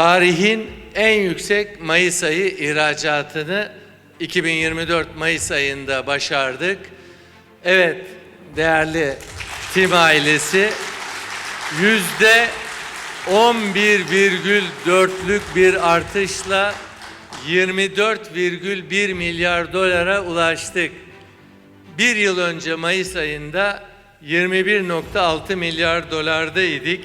tarihin en yüksek Mayıs ayı ihracatını 2024 Mayıs ayında başardık. Evet, değerli Tim ailesi yüzde 11,4'lük bir artışla 24,1 milyar dolara ulaştık. Bir yıl önce Mayıs ayında 21.6 milyar dolardaydık.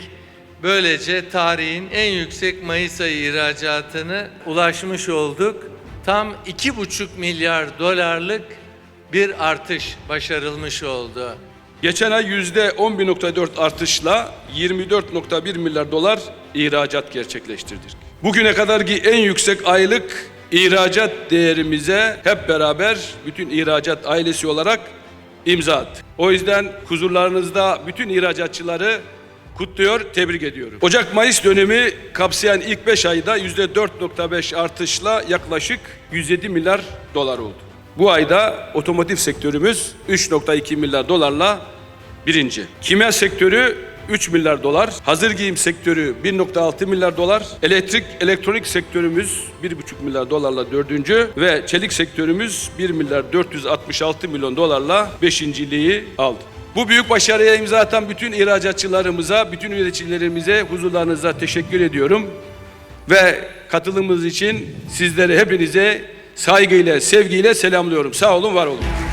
Böylece tarihin en yüksek Mayıs ayı ihracatını ulaşmış olduk. Tam 2,5 milyar dolarlık bir artış başarılmış oldu. Geçen ay yüzde 11.4 artışla 24.1 milyar dolar ihracat gerçekleştirdik. Bugüne kadarki en yüksek aylık ihracat değerimize hep beraber bütün ihracat ailesi olarak imza attık. O yüzden huzurlarınızda bütün ihracatçıları kutluyor, tebrik ediyorum. Ocak-Mayıs dönemi kapsayan ilk 5 ayda %4.5 artışla yaklaşık 107 milyar dolar oldu. Bu ayda otomotiv sektörümüz 3.2 milyar dolarla birinci. Kimya sektörü 3 milyar dolar, hazır giyim sektörü 1.6 milyar dolar, elektrik elektronik sektörümüz 1.5 milyar dolarla dördüncü ve çelik sektörümüz 1 milyar 466 milyon dolarla beşinciliği aldı. Bu büyük başarıya imza atan bütün ihracatçılarımıza, bütün üreticilerimize, huzurlarınıza teşekkür ediyorum. Ve katılımınız için sizlere hepinize saygıyla, sevgiyle selamlıyorum. Sağ olun, var olun.